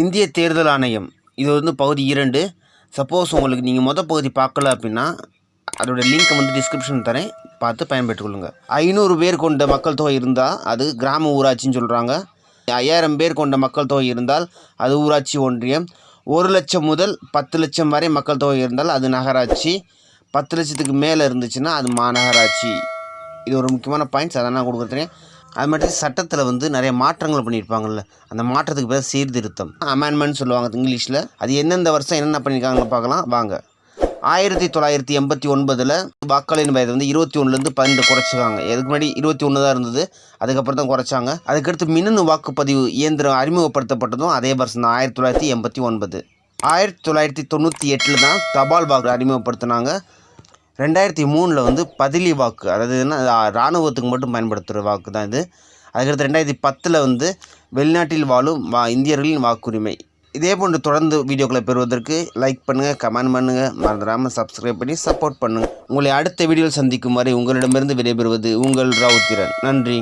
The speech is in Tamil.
இந்திய தேர்தல் ஆணையம் இது வந்து பகுதி இரண்டு. சப்போஸ் உங்களுக்கு நீங்கள் மொதல் பகுதி பார்க்கல அப்படின்னா அதோடய லிங்க்கை வந்து டிஸ்கிரிப்ஷன் தரேன். பார்த்து பயன்பெற்றுக்கொள்ளுங்க ஐநூறு பேர் கொண்ட மக்கள் தொகை இருந்தால் அது கிராம ஊராட்சின்னு சொல்கிறாங்க ஐயாயிரம் பேர் கொண்ட மக்கள் தொகை இருந்தால் அது ஊராட்சி ஒன்றியம். ஒரு லட்சம் முதல் பத்து லட்சம் வரை மக்கள் தொகை இருந்தால் அது நகராட்சி. பத்து லட்சத்துக்கு மேலே இருந்துச்சுன்னா அது மாநகராட்சி. இது ஒரு முக்கியமான பாயிண்ட்ஸ் அதை நான் கொடுக்குறேன் அது மட்டும் சட்டத்தில் வந்து நிறைய மாற்றங்கள் பண்ணியிருப்பாங்கல்ல அந்த மாற்றத்துக்கு பேர் சீர்திருத்தம். அமெண்ட்மெண்ட் சொல்லுவாங்க இங்கிலீஷில். அது எந்தெந்த வருஷம் என்னென்ன பண்ணியிருக்காங்கன்னு பார்க்கலாம் வாங்க. ஆயிரத்தி தொள்ளாயிரத்தி எண்பத்தி ஒன்பதில் வாக்காளின் வயது வந்து இருபத்தி ஒன்றுலேருந்து பன்னெண்டு குறைச்சிருக்காங்க. இதுக்கு முன்னாடி இருபத்தி ஒன்று தான் இருந்தது அதுக்கப்புறம் தான் குறைச்சாங்க. அதுக்கடுத்து மின்னணு வாக்குப்பதிவு இயந்திரம் அறிமுகப்படுத்தப்பட்டதும் அதே வருஷம் தான் ஆயிரத்தி தொள்ளாயிரத்தி எண்பத்தி ஒன்பது. ஆயிரத்தி தொள்ளாயிரத்தி தொண்ணூற்றி எட்டில் தான் தபால் வாக்கு அறிமுகப்படுத்தினாங்க. ரெண்டாயிரத்தி மூணில் வந்து பதிலி வாக்கு அதாவது என்ன இராணுவத்துக்கு மட்டும் பயன்படுத்துகிற வாக்கு தான் இது. அதுக்கடுத்து ரெண்டாயிரத்தி பத்தில் வந்து வெளிநாட்டில் வாழும் வா இந்தியர்களின் வாக்குரிமை. இதே போன்று தொடர்ந்து வீடியோக்களை பெறுவதற்கு லைக் பண்ணுங்கள் கமெண்ட் பண்ணுங்கள் மறந்துடாமல் சப்ஸ்கிரைப் பண்ணி சப்போர்ட் பண்ணுங்கள் உங்களை அடுத்த வீடியோவில் சந்திக்கும் வரை உங்களிடமிருந்து விடைபெறுவது உங்கள் ராவுத்திரன். நன்றி.